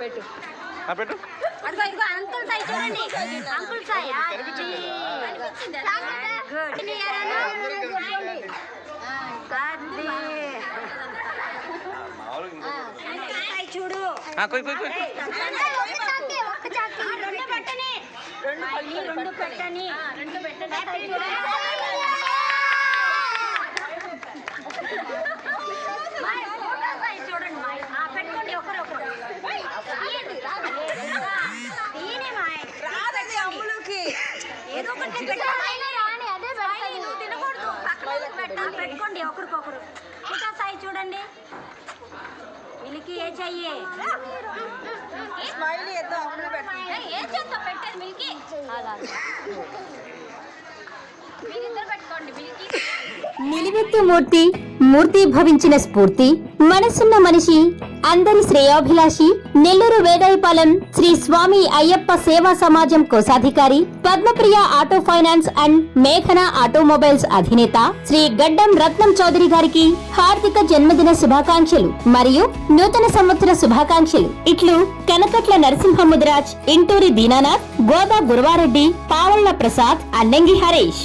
పెట్టు. ఆ, పెట్టు అంకుల్ సాయి చూడండి. అంకుల్ సాయి చూడు. రెండు పెట్టని. రెండు పెట్టని చూడండి పెట్టుకోండి ఒకరు ఒకరు. తీయండి. తీయని మాయ్. ఏదో ఒకటి పెట్టాలి. స్మైలీ, నువ్వు తినకూడదు. పక్కన వాళ్ళకి పెట్టు. ఆ, పెట్టుకోండి ఒకరికొకరు ఇంకా సాయి చూడండి మిల్కి ఏ చెయ్యి ఏ చేత్తో పెట్టేది మిల్కి మీరిద్దరు పెట్టుకోండి మిల్కి నిలువెత్తు మూర్తి మూర్తి భవించిన స్ఫూర్తి మనసున్న మనిషి అందరి శ్రేయోభిలాషి నెల్లూరు వేదాయపాలెం శ్రీ స్వామి అయ్యప్ప సేవా సమాజం కోశాధికారి పద్మప్రియ ఆటో ఫైనాన్స్ అండ్ మేఘన ఆటోమొబైల్స్ అధినేత శ్రీ గడ్డం రత్నం చౌదరి గారికి హార్దిక జన్మదిన శుభాకాంక్షలు మరియు నూతన సంవత్సర శుభాకాంక్షలు. ఇట్లు కనకట్ల నరసింహముదిరాజ్ ఇంటూరి దీనానాథ్ గోదా గురువారెడ్డి పావళ్ళ ప్రసాద్ అన్నంగి హరీష్.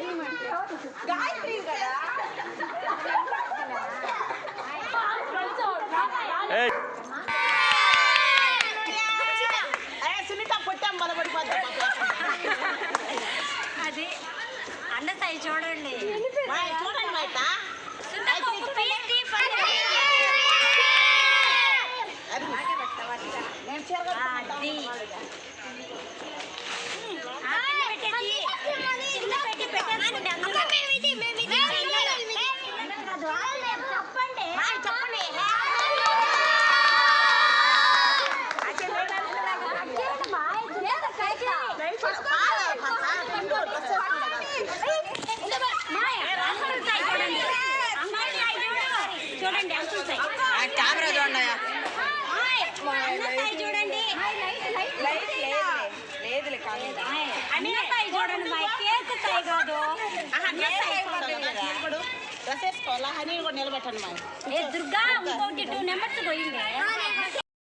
వద్దు. ఏయ్, అది అన్న సాయి చూడండి చూడండి మైట సుందర్ ఒక piece తీ, పని. అది. ఆ, కింద పెట్టేసి. కింద పెట్టి పెట్టేసుకోండి అందులో. చెప్పండి చెప్పండి చూడండి అంకుల్ సై కెమెరా చూడండి అన్న సాయి చూడండి లేదులే కానీ సాయి డ్రెస్ వేసుకోవాలా హనీ కూడా నిలబెట్టండి మా ఏ దుర్గా ఇంకోటి టూ నెంబర్స్ పోయింది.